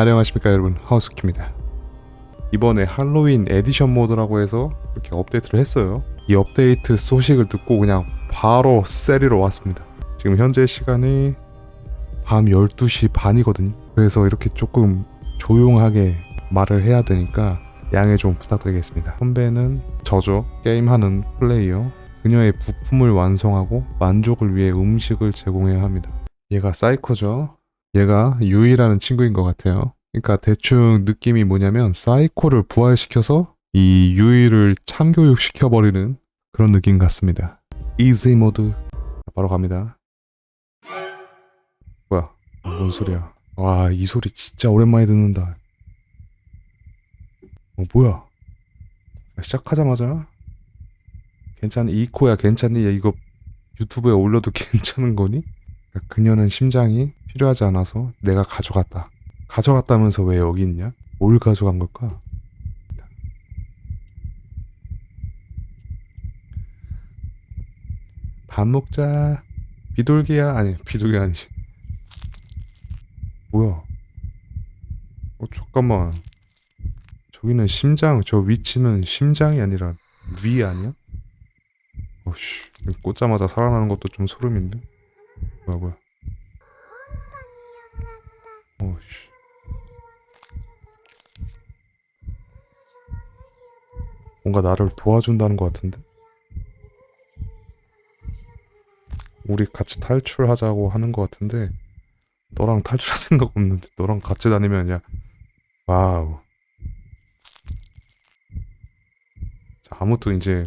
안녕하십니까 여러분. 하우스키입니다. 이번에 할로윈 에디션 모드라고 해서 이렇게 업데이트를 했어요. 이 업데이트 소식을 듣고 그냥 바로 세리로 왔습니다. 지금 현재 시간이 밤 12시 반이거든요. 그래서 이렇게 조금 조용하게 말을 해야 되니까 양해 좀 부탁드리겠습니다. 선배는 저죠. 게임하는 플레이어. 그녀의 부품을 완성하고 만족을 위해 음식을 제공해야 합니다. 얘가 사이코죠 얘가 유이라는 친구인 것 같아요. 그러니까 대충 느낌이 뭐냐면 사이코를 부활시켜서 이 유이를 참교육시켜버리는 그런 느낌 같습니다. 이지 모드 바로 갑니다. 뭐야? 뭔 소리야? 와 이 소리 진짜 오랜만에 듣는다. 어 뭐야? 시작하자마자 괜찮니? 이코야 괜찮니? 야 이거 유튜브에 올려도 괜찮은 거니? 그녀는 심장이 필요하지 않아서 내가 가져갔다. 가져갔다면서 왜 여기 있냐? 뭘 가져간 걸까? 밥 먹자. 비둘기야? 아니, 비둘기 아니지. 뭐야? 어, 잠깐만. 저기는 심장, 저 위치는 심장이 아니라 위 아니야? 어씨, 꽂자마자 살아나는 것도 좀 소름인데? 뭐야, 뭐야. 어씨. 뭔가 나를 도와준다는 것 같은데? 우리 같이 탈출하자고 하는 것 같은데 너랑 탈출할 생각 없는데 너랑 같이 다니면 야 와우 자 아무튼 이제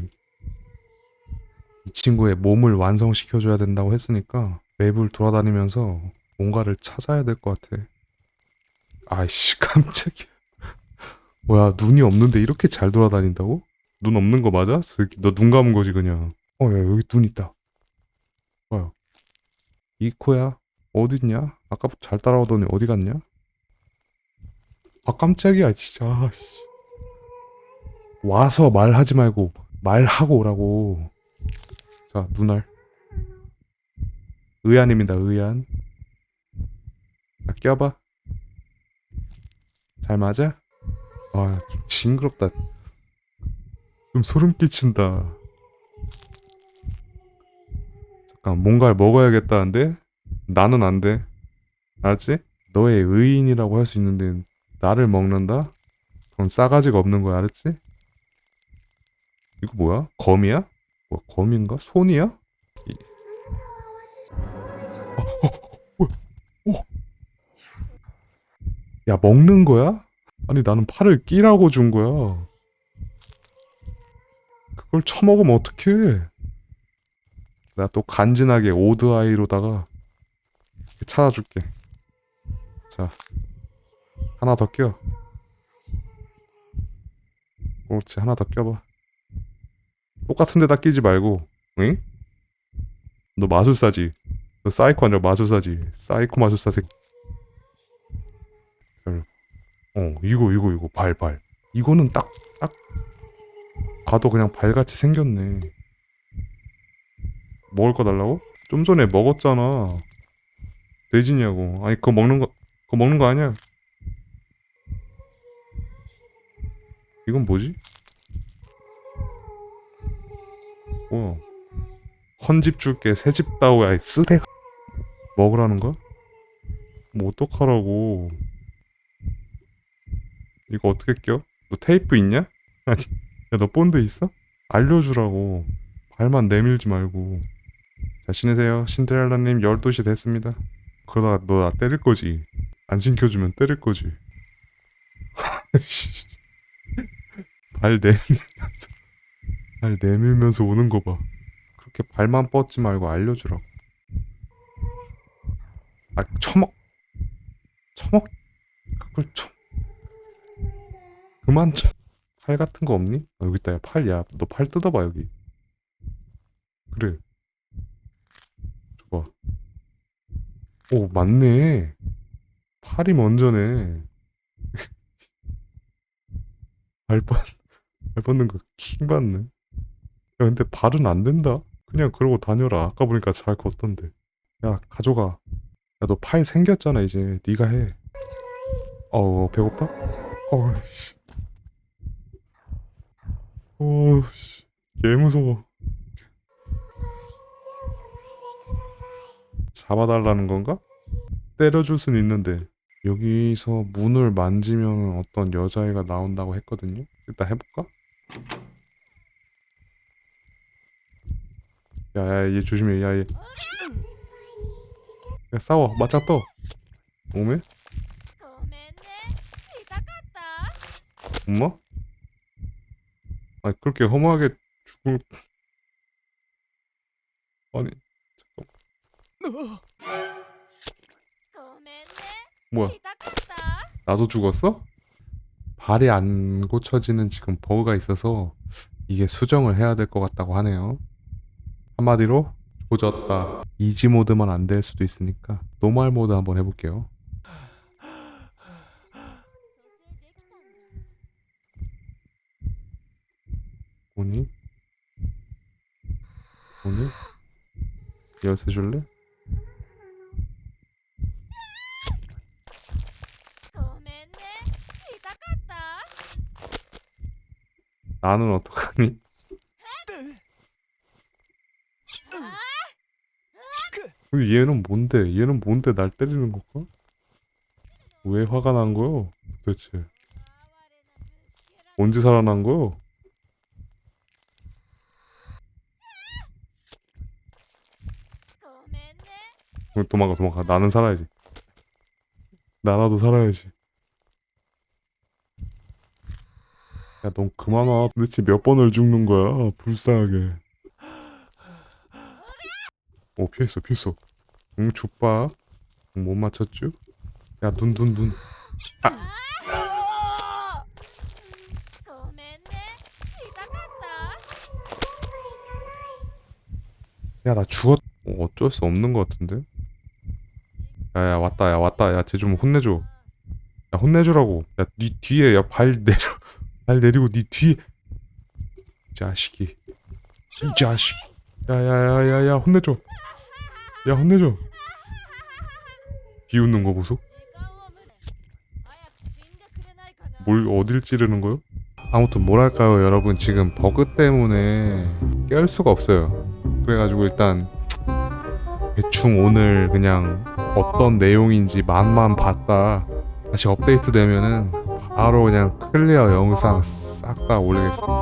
이 친구의 몸을 완성시켜줘야 된다고 했으니까 맵을 돌아다니면서 뭔가를 찾아야 될 것 같아 아이씨 깜짝이야 뭐야 눈이 없는데 이렇게 잘 돌아다닌다고? 눈 없는 거 맞아? 너 눈 감은 거지 그냥 어 야 여기 눈 있다 뭐야 이 코야 어딨냐? 아까부터 잘 따라오더니 어디 갔냐? 아 깜짝이야 진짜. 와서 말하지 말고 말하고 오라고 자 눈알 의안입니다 의안 자 껴봐 잘 맞아? 아 좀 징그럽다 좀 소름 끼친다 잠깐 뭔가를 먹어야겠다는데 나는 안 돼. 알았지? 너의 의인이라고 할 수 있는데 나를 먹는다? 그건 싸가지가 없는 거야, 알았지? 이거 뭐야? 검이야? 뭐 검인가? 손이야? 이... 야, 먹는 거야? 아니, 나는 팔을 끼라고 준 거야. 그걸 처먹으면 어떡해? 내가 또 간지나게 오드아이로다가 찾아줄게. 자, 하나 더 껴. 그렇지, 하나 더 껴봐. 똑같은 데다 끼지 말고, 응? 너 마술사지? 너 사이코 아니라 마술사지? 사이코 마술사 새 어, 이거, 이거, 이거, 발, 발. 이거는 딱, 딱, 봐도 그냥 발같이 생겼네. 먹을 거 달라고? 좀 전에 먹었잖아. 돼지냐고. 아니 그거 먹는 거 그거 먹는 거 아니야? 이건 뭐지? 뭐야? 헌집 줄게 새집 다오야 쓰레 먹으라는 거야? 뭐 어떡하라고 이거 어떻게 껴? 너 테이프 있냐? 아니 야 너 본드 있어? 알려주라고 발만 내밀지 말고 자 신으세요 신데렐라님 12시 됐습니다 그러다가 너 나 때릴 거지. 안 신켜주면 때릴 거지. 발 내밀면서 발 내밀면서 오는 거 봐. 그렇게 발만 뻗지 말고 알려주라고. 아 처먹 처먹 그걸 쳐 그만 쳐. 팔 같은 거 없니? 아, 여기 있다 야 팔이야. 너 팔 뜯어봐 여기. 그래. 줘봐. 오, 맞네. 팔이 먼저네. 발 뻗, 발 뻗는 거 킹 받네. 야, 근데 발은 안 된다. 그냥 그러고 다녀라. 아까 보니까 잘 걷던데. 야, 가져가. 야, 너 팔 생겼잖아, 이제. 네가 해. 어우 배고파? 어우씨 오씨 개 무서워 잡아달라는 건가? 때려줄 순 있는데 여기서 문을 만지면 어떤 여자애가 나온다고 했거든요 일단 해볼까? 야야 얘 조심해 야얘 야, 싸워. 맞짱 떠. 오메 어, 엄마? 아니 그렇게 허무하게 죽을 아니 잠깐만. 뭐야? 어, 나도 죽었어? 발이 안 고쳐지는 지금 버그가 있어서 이게 수정을 해야 될 것 같다고 하네요. 한마디로? 조졌다. 이지 모드만 안 될 수도 있으니까 노멀 모드 한번 해볼게요. 오니? 오니? 열쇠 줄래? 나는 어떡하니? 얘는 뭔데? 얘는 뭔데 날 때리는 걸까? 왜 화가 난 거요? 도대체 언제 살아난 거요? 어, 도망가 도망가 나는 살아야지 나라도 살아야지 야 넌 그만 와 도대체 몇 번을 죽는 거야 불쌍하게 오 피했어 피했어. 응 족밥 못 맞췄쥬? 야눈 눈눈 아! 야 나 죽었 어, 어쩔 수 없는 것 같은데? 야야 왔다 야 왔다. 야쟤 좀 혼내줘. 야 혼내주라고. 야니 네 뒤에 야 발 내려. 발 내리고 니 네 뒤에 이 자식이. 이 자식. 야야야야야 혼내줘. 야 혼내줘. 비웃는 거 보소. 뭘 어딜 찌르는 거요? 아무튼 뭐랄까요 여러분? 지금 버그 때문에 깰 수가 없어요. 그래가지고 일단 대충 오늘 그냥 어떤 내용인지 맛만 봤다. 다시 업데이트 되면은 바로 그냥 클리어 영상 싹 다 올리겠습니다.